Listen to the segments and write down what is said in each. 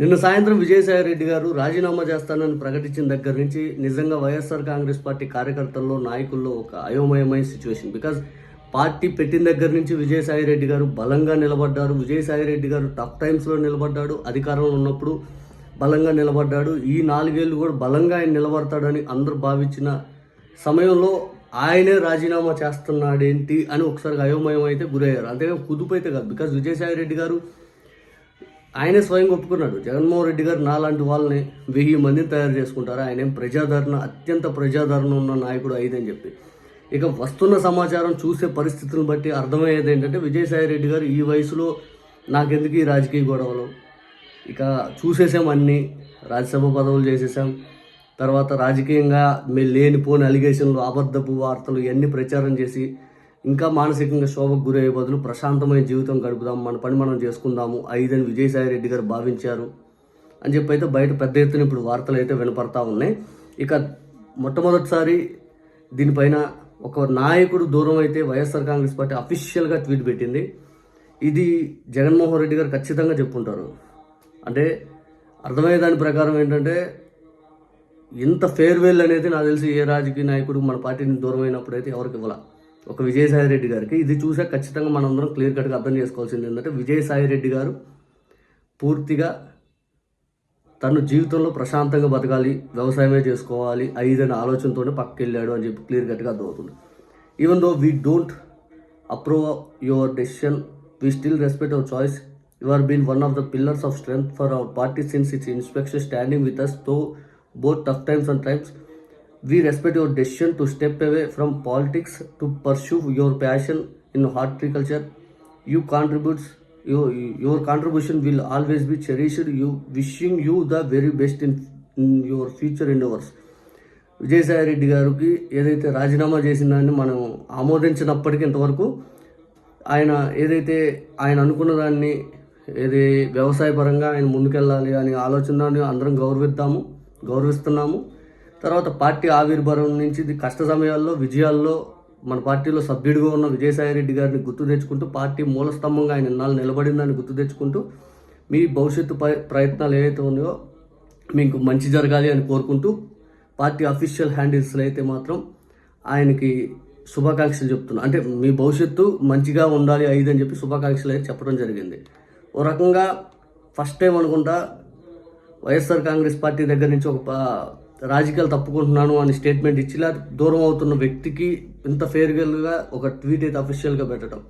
నిన్న సాయంత్రం విజయసాయి రెడ్డి గారు రాజీనామా చేస్తానని ప్రకటించిన దగ్గర నుంచి నిజంగా వైఎస్ఆర్ కాంగ్రెస్ పార్టీ కార్యకర్తల్లో నాయకుల్లో ఒక అయోమయమైన సిచ్యువేషన్. బికాజ్ పార్టీ పెట్టిన దగ్గర నుంచి విజయసాయి రెడ్డి గారు బలంగా నిలబడ్డారు. విజయసాయి రెడ్డి గారు టఫ్ టైమ్స్లో నిలబడ్డాడు. అధికారంలో ఉన్నప్పుడు బలంగా నిలబడ్డాడు. ఈ నాలుగేళ్ళు కూడా బలంగా ఆయన నిలబడతాడని అందరూ భావించిన సమయంలో ఆయనే రాజీనామా చేస్తున్నాడేంటి అని ఒకసారి అయోమయం అయితే గురయ్యారు. అంతేగా కుదుపు అయితే కాదు. బికాజ్ విజయసాయి రెడ్డి గారు ఆయనే స్వయంగా ఒప్పుకున్నాడు. జగన్మోహన్ రెడ్డి గారు నాలాంటి వాళ్ళని వెయ్యి మందిని తయారు చేసుకుంటారు. ఆయనేం ప్రజాదరణ అత్యంత ప్రజాదరణ ఉన్న నాయకుడు అయిదని చెప్పి. ఇక వస్తున్న సమాచారం చూసే పరిస్థితులను బట్టి అర్థమయ్యేది ఏంటంటే విజయసాయి రెడ్డి గారు ఈ వయసులో నాకెందుకు ఈ రాజకీయ గొడవలు? ఇక చూసేసాం అన్నీ. రాజ్యసభ పదవులు చేసేసాం. తర్వాత రాజకీయంగా మీ లేనిపోని అలిగేషన్లు అబద్ధపు వార్తలు ఇవన్నీ ప్రచారం చేసి ఇంకా మానసికంగా శోభకు గురయ్యే బదులు ప్రశాంతమైన జీవితం గడుపుదాం. మన పని మనం చేసుకుందాము. ఐదని విజయసాయి రెడ్డి గారు భావించారు. అని చెప్పి అయితే బయట పెద్ద ఎత్తున ఇప్పుడు వార్తలు అయితే వినపడతా ఉన్నాయి. ఇక మొట్టమొదటిసారి దీనిపైన ఒక నాయకుడు దూరం అయితే వైఎస్ఆర్ కాంగ్రెస్ పార్టీ అఫీషియల్గా ట్వీట్ పెట్టింది. ఇది జగన్మోహన్ రెడ్డి గారు ఖచ్చితంగా చెప్పుంటారు. అంటే అర్థమయ్యే దాని ప్రకారం ఏంటంటే ఇంత ఫేర్వెల్ అనేది నాకు తెలిసి ఏ రాజకీయ నాయకుడు మన పార్టీని దూరమైనప్పుడు అయితే ఎవరికి ఇవ్వాలి. ఒక విజయసాయి రెడ్డి గారికి. ఇది చూసా ఖచ్చితంగా మనందరం క్లియర్ కట్గా అర్థం చేసుకోవాల్సింది ఏంటంటే విజయసాయి రెడ్డి గారు పూర్తిగా తను జీవితంలో ప్రశాంతంగా బతకాలి వ్యవసాయమే చేసుకోవాలి ఐదనే ఆలోచనతోనే పక్కకి వెళ్ళాడు అని చెప్పి క్లియర్ కట్గా అర్థమవుతుంది even though we don't approve your decision we still respect our choice you are been one of the pillars of strength for our party since its inspection standing with us through both tough times and times we respect your decision to step away from politics to pursue your passion in horticulture you contributes you your contribution will always be cherished you wishing you the very best in your future endeavours Vijayasai Reddy గారికి ఏదైతే రాజీనామా చేసిన దాన్ని మనం ఆమోదించినప్పటికీ ఇంతవరకు ఆయన ఏదైతే ఆయన అనుకున్న దాన్ని ఏది వ్యవసాయపరంగా ఆయన ముందుకెళ్ళాలి అనే ఆలోచన అందరం గౌరవిద్దాము గౌరవిస్తున్నాము. తర్వాత పార్టీ ఆవిర్భావం నుంచి కష్ట సమయాల్లో విజయాల్లో మన పార్టీలో సభ్యుడిగా ఉన్న విజయసాయి రెడ్డి గారిని గుర్తు తెచ్చుకుంటూ పార్టీ మూల స్తంభంగా ఆయన ఇన్నాళ్ళు నిలబడిందని గుర్తు తెచ్చుకుంటూ మీ భవిష్యత్తు ప్రయత్నాలు ఏవైతే ఉన్నాయో మీకు మంచి జరగాలి అని కోరుకుంటూ పార్టీ అఫీషియల్ హ్యాండిల్స్లో అయితే మాత్రం ఆయనకి శుభాకాంక్షలు చెప్తున్నా. అంటే మీ భవిష్యత్తు మంచిగా ఉండాలి ఐదు అని చెప్పి శుభాకాంక్షలు అయితే చెప్పడం జరిగింది. ఓ రకంగా ఫస్ట్ టైం అనుకుంటా వైఎస్ఆర్ కాంగ్రెస్ పార్టీ దగ్గర నుంచి ఒక రాజకీయాలు తప్పుకుంటున్నాను అని స్టేట్మెంట్ ఇచ్చిలా దూరం అవుతున్న వ్యక్తికి ఇంత ఫేర్వెల్గా ఒక ట్వీట్ అయితే అఫీషియల్గా పెట్టడం.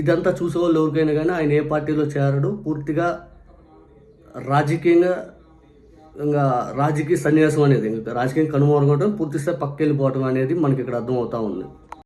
ఇదంతా చూసేవాళ్ళు ఎవరికైనా కానీ ఆయన ఏ పార్టీలో చేరడు పూర్తిగా రాజకీయంగా ఇంకా రాజకీయ సన్యాసం అనేది ఇంకా రాజకీయం కనుమరుగవడం పూర్తిస్థాయి పక్క పక్కెళ్ళిపోవడం అనేది మనకి ఇక్కడ అర్థమవుతా ఉంది.